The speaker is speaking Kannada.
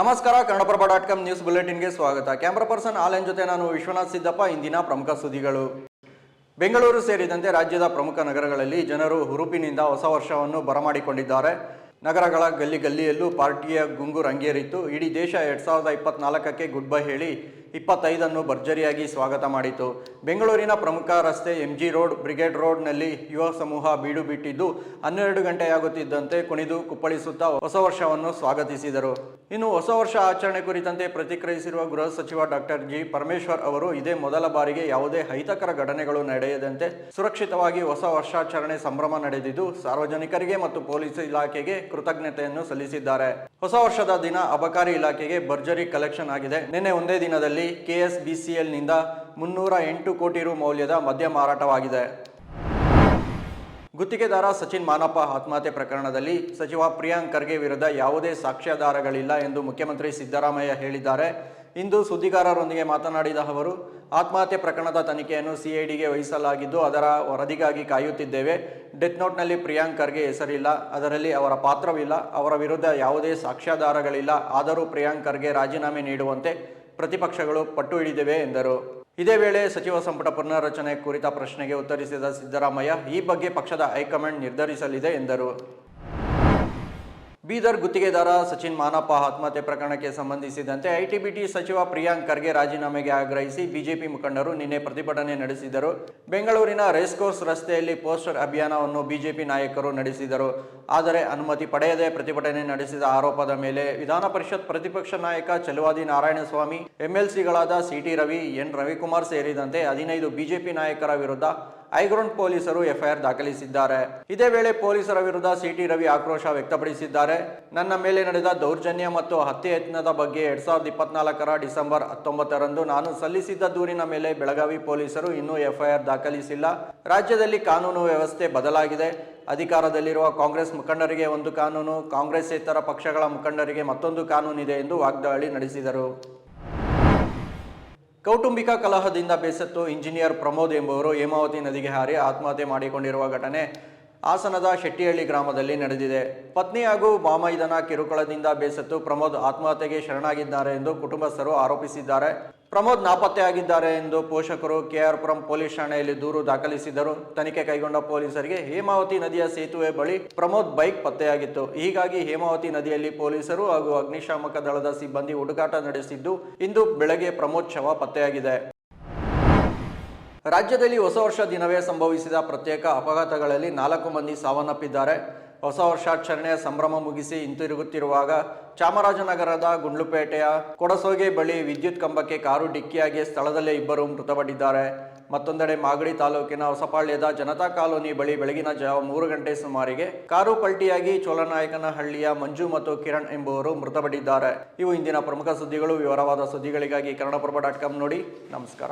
ನಮಸ್ಕಾರ, ಕನ್ನಡಪ್ರಭ ಡಾಟ್ ಕಾಮ್ ನ್ಯೂಸ್ ಬುಲೆಟಿನ್ಗೆ ಸ್ವಾಗತ. ಕ್ಯಾಮ್ರಾ ಪರ್ಸನ್ ಆಲೆನ್ ಜೊತೆ ನಾನು ವಿಶ್ವನಾಥ್ ಸಿದ್ದಪ್ಪ, ಇಂದಿನ ಪ್ರಮುಖ ಸುದ್ದಿಗಳು. ಬೆಂಗಳೂರು ಸೇರಿದಂತೆ ರಾಜ್ಯದ ಪ್ರಮುಖ ನಗರಗಳಲ್ಲಿ ಜನರು ಹುರುಪಿನಿಂದ ಹೊಸ ವರ್ಷವನ್ನು ಬರಮಾಡಿಕೊಂಡಿದ್ದಾರೆ. ನಗರಗಳ ಗಲ್ಲಿ ಗಲ್ಲಿಯಲ್ಲೂ ಪಾರ್ಟಿಯ ಗುಂಗು ರಂಗೇರಿತ್ತು. ಇಡೀ ದೇಶ ಎರಡ್ ಸಾವಿರದ ಇಪ್ಪತ್ನಾಲ್ಕಕ್ಕೆ ಗುಡ್ ಬೈ ಹೇಳಿ ಇಪ್ಪತ್ತೈದನ್ನು ಭರ್ಜರಿಯಾಗಿ ಸ್ವಾಗತ ಮಾಡಿತು. ಬೆಂಗಳೂರಿನ ಪ್ರಮುಖ ರಸ್ತೆ ಎಂಜಿ ರೋಡ್, ಬ್ರಿಗೇಡ್ ರೋಡ್ನಲ್ಲಿ ಯುವ ಸಮೂಹ ಬೀಡು ಬಿಟ್ಟಿದ್ದು ಹನ್ನೆರಡು ಗಂಟೆಯಾಗುತ್ತಿದ್ದಂತೆ ಕುಣಿದು ಕುಪ್ಪಳಿಸುತ್ತಾ ಹೊಸ ವರ್ಷವನ್ನು ಸ್ವಾಗತಿಸಿದರು. ಇನ್ನು ಹೊಸ ವರ್ಷ ಆಚರಣೆ ಕುರಿತಂತೆ ಪ್ರತಿಕ್ರಿಯಿಸಿರುವ ಗೃಹ ಸಚಿವ ಡಾಕ್ಟರ್ ಜಿ. ಪರಮೇಶ್ವರ್ ಅವರು, ಇದೇ ಮೊದಲ ಬಾರಿಗೆ ಯಾವುದೇ ಅಹಿತಕರ ಘಟನೆಗಳು ನಡೆಯದಂತೆ ಸುರಕ್ಷಿತವಾಗಿ ಹೊಸ ವರ್ಷಾಚರಣೆ ಸಂಭ್ರಮ ನಡೆದಿದ್ದು, ಸಾರ್ವಜನಿಕರಿಗೆ ಮತ್ತು ಪೊಲೀಸ್ ಇಲಾಖೆಗೆ ಕೃತಜ್ಞತೆಯನ್ನು ಸಲ್ಲಿಸಿದ್ದಾರೆ. ಹೊಸ ವರ್ಷದ ದಿನ ಅಬಕಾರಿ ಇಲಾಖೆಗೆ ಭರ್ಜರಿ ಕಲೆಕ್ಷನ್ ಆಗಿದೆ. ನಿನ್ನೆ ಒಂದೇ ದಿನದಲ್ಲಿ ಕೆಎಸ್ಬಿಸಿಎಲ್ನಿಂದ ಮುನ್ನೂರ ಎಂಟು ಕೋಟಿ ರು ಮೌಲ್ಯದ ಮದ್ಯ ಮಾರಾಟವಾಗಿದೆ. ಗುತ್ತಿಗೆದಾರ ಸಚಿನ್ ಮಾನಪ್ಪ ಆತ್ಮಹತ್ಯೆ ಪ್ರಕರಣದಲ್ಲಿ ಸಚಿವ ಪ್ರಿಯಾಂಕ್ ಖರ್ಗೆ ವಿರುದ್ಧ ಯಾವುದೇ ಸಾಕ್ಷ್ಯಾಧಾರಗಳಿಲ್ಲ ಎಂದು ಮುಖ್ಯಮಂತ್ರಿ ಸಿದ್ದರಾಮಯ್ಯ ಹೇಳಿದ್ದಾರೆ. ಇಂದು ಸುದ್ದಿಗಾರರೊಂದಿಗೆ ಮಾತನಾಡಿದ ಅವರು, ಆತ್ಮಹತ್ಯೆ ಪ್ರಕರಣದ ತನಿಖೆಯನ್ನು ಸಿಐಡಿಗೆ ವಹಿಸಲಾಗಿದ್ದು, ಅದರ ವರದಿಗಾಗಿ ಕಾಯುತ್ತಿದ್ದೇವೆ. ಡೆತ್ ನೋಟ್ನಲ್ಲಿ ಪ್ರಿಯಾಂಕ್ ಖರ್ಗೆ ಹೆಸರಿಲ್ಲ, ಅದರಲ್ಲಿ ಅವರ ಪಾತ್ರವಿಲ್ಲ, ಅವರ ವಿರುದ್ಧ ಯಾವುದೇ ಸಾಕ್ಷ್ಯಾಧಾರಗಳಿಲ್ಲ. ಆದರೂ ಪ್ರಿಯಾಂಕ್ ಖರ್ಗೆ ರಾಜೀನಾಮೆ ನೀಡುವಂತೆ ಪ್ರತಿಪಕ್ಷಗಳು ಪಟ್ಟು ಹಿಡಿದಿವೆ ಎಂದರು. ಇದೇ ವೇಳೆ ಸಚಿವ ಸಂಪುಟ ಪುನರ್ರಚನೆ ಕುರಿತ ಪ್ರಶ್ನೆಗೆ ಉತ್ತರಿಸಿದ ಸಿದ್ದರಾಮಯ್ಯ, ಈ ಬಗ್ಗೆ ಪಕ್ಷದ ಹೈಕಮಾಂಡ್ ನಿರ್ಧರಿಸಲಿದೆ ಎಂದರು. ಬೀದರ್ ಗುತ್ತಿಗೆದಾರ ಸಚಿನ್ ಮಾನಪ್ಪ ಆತ್ಮಹತ್ಯೆ ಪ್ರಕರಣಕ್ಕೆ ಸಂಬಂಧಿಸಿದಂತೆ ಐಟಿಬಿಟಿ ಸಚಿವ ಪ್ರಿಯಾಂಕ್ ಖರ್ಗೆ ರಾಜೀನಾಮೆಗೆ ಆಗ್ರಹಿಸಿ ಬಿಜೆಪಿ ಮುಖಂಡರು ನಿನ್ನೆ ಪ್ರತಿಭಟನೆ ನಡೆಸಿದರು. ಬೆಂಗಳೂರಿನ ರೇಸ್ಕೋರ್ಸ್ ರಸ್ತೆಯಲ್ಲಿ ಪೋಸ್ಟರ್ ಅಭಿಯಾನವನ್ನು ಬಿಜೆಪಿ ನಾಯಕರು ನಡೆಸಿದರು. ಆದರೆ ಅನುಮತಿ ಪಡೆಯದೆ ಪ್ರತಿಭಟನೆ ನಡೆಸಿದ ಆರೋಪದ ಮೇಲೆ ವಿಧಾನ ಪರಿಷತ್ ಪ್ರತಿಪಕ್ಷ ನಾಯಕ Chaluvadi Narayanaswamy, ಎಂಎಲ್ಸಿಗಳಾದ C T Ravi, N Ravikumar ಸೇರಿದಂತೆ ಹದಿನೈದು ಬಿಜೆಪಿ ನಾಯಕರ ವಿರುದ್ಧ ಐಗ್ರೌಂಡ್ ಪೊಲೀಸರು ಎಫ್ಐಆರ್ ದಾಖಲಿಸಿದ್ದಾರೆ. ಇದೇ ವೇಳೆ ಪೊಲೀಸರ ವಿರುದ್ಧ ಸಿಟಿ ರವಿ ಆಕ್ರೋಶ ವ್ಯಕ್ತಪಡಿಸಿದ್ದಾರೆ. ನನ್ನ ಮೇಲೆ ನಡೆದ ದೌರ್ಜನ್ಯ ಮತ್ತು ಹತ್ಯೆ ಯತ್ನದ ಬಗ್ಗೆ ಎರಡ್ ಸಾವಿರದ ಇಪ್ಪತ್ನಾಲ್ಕರ ಡಿಸೆಂಬರ್ ಹತ್ತೊಂಬತ್ತರಂದು ನಾನು ಸಲ್ಲಿಸಿದ್ದ ದೂರಿನ ಮೇಲೆ ಬೆಳಗಾವಿ ಪೊಲೀಸರು ಇನ್ನೂ ಎಫ್ಐಆರ್ ದಾಖಲಿಸಿಲ್ಲ. ರಾಜ್ಯದಲ್ಲಿ ಕಾನೂನು ವ್ಯವಸ್ಥೆ ಬದಲಾಗಿದೆ. ಅಧಿಕಾರದಲ್ಲಿರುವ ಕಾಂಗ್ರೆಸ್ ಮುಖಂಡರಿಗೆ ಒಂದು ಕಾನೂನು, ಕಾಂಗ್ರೆಸ್ ಇತರ ಪಕ್ಷಗಳ ಮುಖಂಡರಿಗೆ ಮತ್ತೊಂದು ಕಾನೂನಿದೆ ಎಂದು ವಾಗ್ದಾಳಿ ನಡೆಸಿದರು. ಕೌಟುಂಬಿಕ ಕಲಹದಿಂದ ಬೇಸತ್ತು ಇಂಜಿನಿಯರ್ ಪ್ರಮೋದ್ ಎಂಬುವರು ಹೇಮಾವತಿ ನದಿಗೆ ಹಾರಿ ಆತ್ಮಹತ್ಯೆ ಮಾಡಿಕೊಂಡಿರುವ ಘಟನೆ ಹಾಸನದ ಶೆಟ್ಟಿಹಳ್ಳಿ ಗ್ರಾಮದಲ್ಲಿ ನಡೆದಿದೆ. ಪತ್ನಿ ಹಾಗೂ ಮಾಮೈದನ ಕಿರುಕುಳದಿಂದ ಬೇಸತ್ತು ಪ್ರಮೋದ್ ಆತ್ಮಹತ್ಯೆಗೆ ಶರಣಾಗಿದ್ದಾರೆ ಎಂದು ಕುಟುಂಬಸ್ಥರು ಆರೋಪಿಸಿದ್ದಾರೆ. ಪ್ರಮೋದ್ ನಾಪತ್ತೆಯಾಗಿದ್ದಾರೆ ಎಂದು ಪೋಷಕರು ಕೆಆರ್ಪುರಂ ಪೊಲೀಸ್ ಠಾಣೆಯಲ್ಲಿ ದೂರು ದಾಖಲಿಸಿದರು. ತನಿಖೆ ಕೈಗೊಂಡ ಪೊಲೀಸರಿಗೆ ಹೇಮಾವತಿ ನದಿಯ ಸೇತುವೆ ಬಳಿ ಪ್ರಮೋದ್ ಬೈಕ್ ಪತ್ತೆಯಾಗಿತ್ತು. ಹೀಗಾಗಿ ಹೇಮಾವತಿ ನದಿಯಲ್ಲಿ ಪೊಲೀಸರು ಹಾಗೂ ಅಗ್ನಿಶಾಮಕ ದಳದ ಸಿಬ್ಬಂದಿ ಹುಡುಕಾಟ ನಡೆಸಿದ್ದು, ಇಂದು ಬೆಳಗ್ಗೆ ಪ್ರಮೋದ್ ಶವ ಪತ್ತೆಯಾಗಿದೆ. ರಾಜ್ಯದಲ್ಲಿ ಹೊಸ ವರ್ಷ ದಿನವೇ ಸಂಭವಿಸಿದ ಪ್ರತ್ಯೇಕ ಅಪಘಾತಗಳಲ್ಲಿ ನಾಲ್ಕು ಮಂದಿ ಸಾವನ್ನಪ್ಪಿದ್ದಾರೆ. ಹೊಸ ವರ್ಷಾಚರಣೆ ಸಂಭ್ರಮ ಮುಗಿಸಿ ಹಿಂತಿರುಗುತ್ತಿರುವಾಗ ಚಾಮರಾಜನಗರದ ಗುಂಡ್ಲುಪೇಟೆಯ ಕೊಡಸೋಗೆ ಬಳಿ ವಿದ್ಯುತ್ ಕಂಬಕ್ಕೆ ಕಾರು ಡಿಕ್ಕಿಯಾಗಿ ಸ್ಥಳದಲ್ಲೇ ಇಬ್ಬರು ಮೃತಪಟ್ಟಿದ್ದಾರೆ. ಮತ್ತೊಂದೆಡೆ ಮಾಗಡಿ ತಾಲೂಕಿನ ಹೊಸಪಾಳ್ಯದ ಜನತಾ ಕಾಲೋನಿ ಬಳಿ ಬೆಳಗಿನ ಜಾವ ಮೂರು ಗಂಟೆ ಸುಮಾರಿಗೆ ಕಾರು ಪಲ್ಟಿಯಾಗಿ ಚೋಲನಾಯಕನಹಳ್ಳಿಯ ಮಂಜು ಮತ್ತು ಕಿರಣ್ ಎಂಬುವರು ಮೃತಪಟ್ಟಿದ್ದಾರೆ. ಇವು ಇಂದಿನ ಪ್ರಮುಖ ಸುದ್ದಿಗಳು. ವಿವರವಾದ ಸುದ್ದಿಗಳಿಗಾಗಿ ಕನ್ನಡಪ್ರಭ ಡಾಟ್ ಕಾಮ್ ನೋಡಿ. ನಮಸ್ಕಾರ.